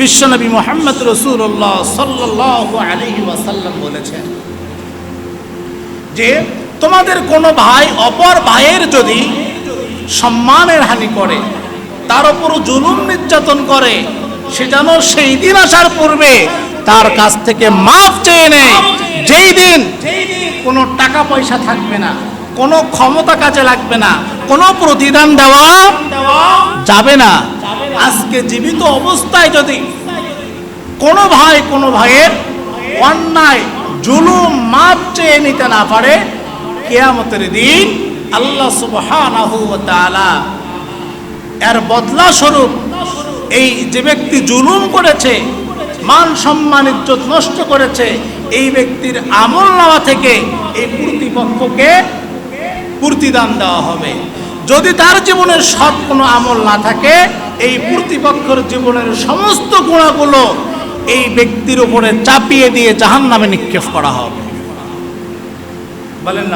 বিশ্বনবী মোহাম্মদ রসুল্লাহ ওয়াসাল্লাম বলেছেন যে তোমাদের কোনো ভাই অপর ভাইয়ের যদি সম্মানের হানি করে, তার উপর জুলুম নির্যাতন করে, সে যেন সেই দিন আসার পূর্বে তার কাছ থেকে মাফ চেয়ে নেয়। যেই দিন কোনো টাকা পয়সা থাকবে না, কোনো ক্ষমতা কাজে লাগবে না, কোনো প্রতিদান দেওয়া যাবে না। আজকে জীবিত অবস্থায় যদি কোনো ভাই, কোনো ভাইয়ের অন্যায়, জুলুম মাপ চেয়ে নিতে না পারে, কেয়ামতের দিন আল্লাহ ওয়া তাআলা এর বদলা স্বরূপ এই যে ব্যক্তি জুলুম করেছে, মান সম্মান, ইজ্জত নষ্ট করেছে, এই ব্যক্তির আমল নামা থেকে এই প্রতিপক্ষকে প্রতিদান দেওয়া হবে। যদি তার জীবনের সৎ কোনো আমল না থাকে এই প্রতিপক্ষের জীবনের সমস্ত গোড়াগুলো এই ব্যক্তির উপরে চাপিয়ে দিয়ে জাহান নামে নিক্ষেপ করা হবে। বলেন না।